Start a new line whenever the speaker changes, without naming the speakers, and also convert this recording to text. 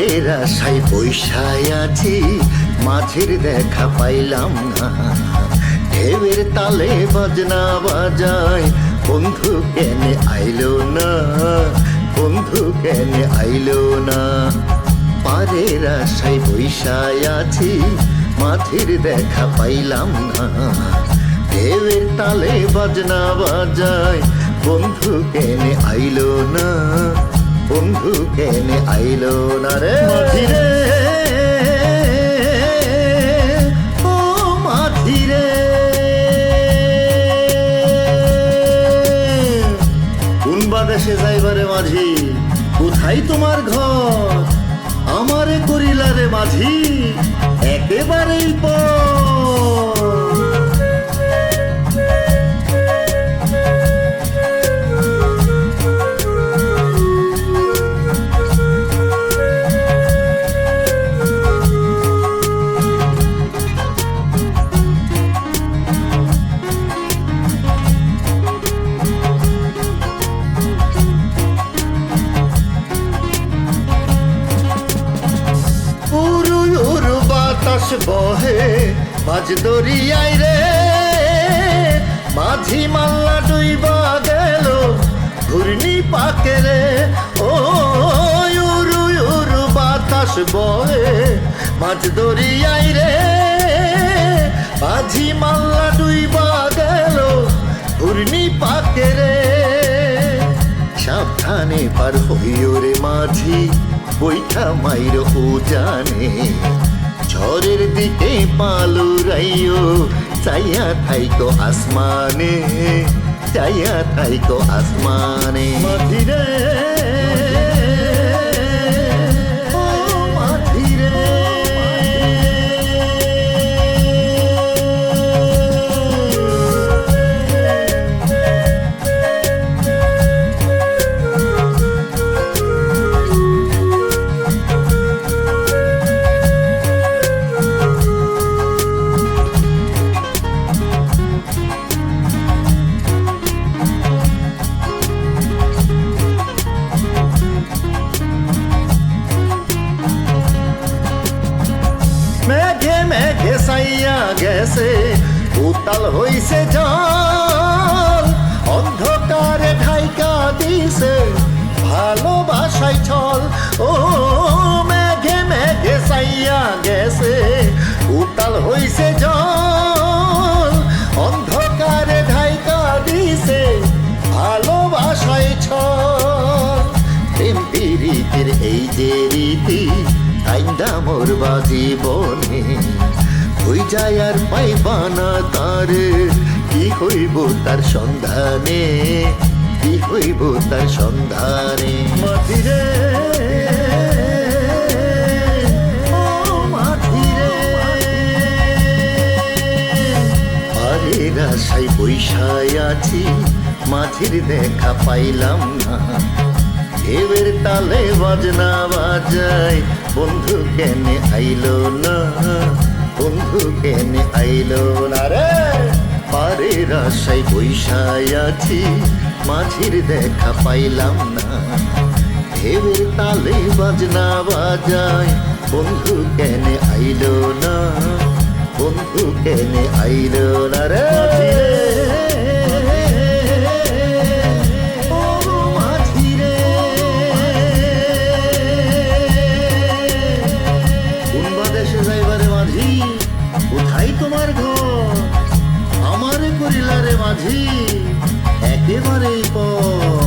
পারের আশায় বৈশায় আছি দেখা পাইলাম না। ঢেউয়ের তালে বাজনা বাজায়, বন্ধু কেনে আইলো না? বন্ধু কেনে আইলো না? পারের আশায় বৈশায় আছি, মাঝের দেখা পাইলাম না। ঢেউয়ের তালে বাজনা বাজায়, বন্ধু কেনে আইলো না? বন্ধু কেনে আইলো না রে? মাঝি রে ও মাঝি রে কোন বাদেশে যাইবারে মাঝি? কোথায় তোমার ঘর? আমারে করিলারে মাঝি? একেবারেই পর বাতাস বহে, মাঝ দরিয়ায় রে। মাঝি মাল্লা ডুইবা গেল ঘূর্ণি পাকে রে। ও উরু উরু বাতাস বহে, মাঝ দরিয়ায় রে। মাঝি মাল্লা ডুইবা গেল ঘূর্ণি পাকে রে। সাবধানে পার হইও রে মাঝি, বৈঠা মাইর ও জানে। ঝড়ের দিকে পালুরাইও চাইয়া থাইকো আসমানে চাইয়া থাইকো আসমানে। মাঝি গেছে উতাল হইছে জল, অন্ধকারে ঢাইকা দিছে ভালোবাসাই ছল। ও মেঘে মেঘে সাইয়া গেছে উতাল হইছে জল, অন্ধকারে ঢাইকা দিছে ভালোবাসাই ছল। প্রেম প্রীতির এই যে রীতি আইন্দা মোরবা জীবনে। হই যায় আর পাইবানা তার। কি হইব তার সন্ধানে? কি হইব তার সন্ধানে? মাঝিরে রাশাই বৈশায় আছি মাঝির দেখা পাইলাম না। ঢেউয়ের তালে বাজনা বাজায় বন্ধু কেনে আইলো না? বন্ধু কেনে আইলো না রে? পারে রাশাই বৈশাই আছি, মাঝির দেখা পাইলাম না। ঢেউয়ের তালে বাজনা বাজায়, বন্ধু কেনে আইলো না? বন্ধু কেনে আইলো না রে? মাঝে একেবারে পর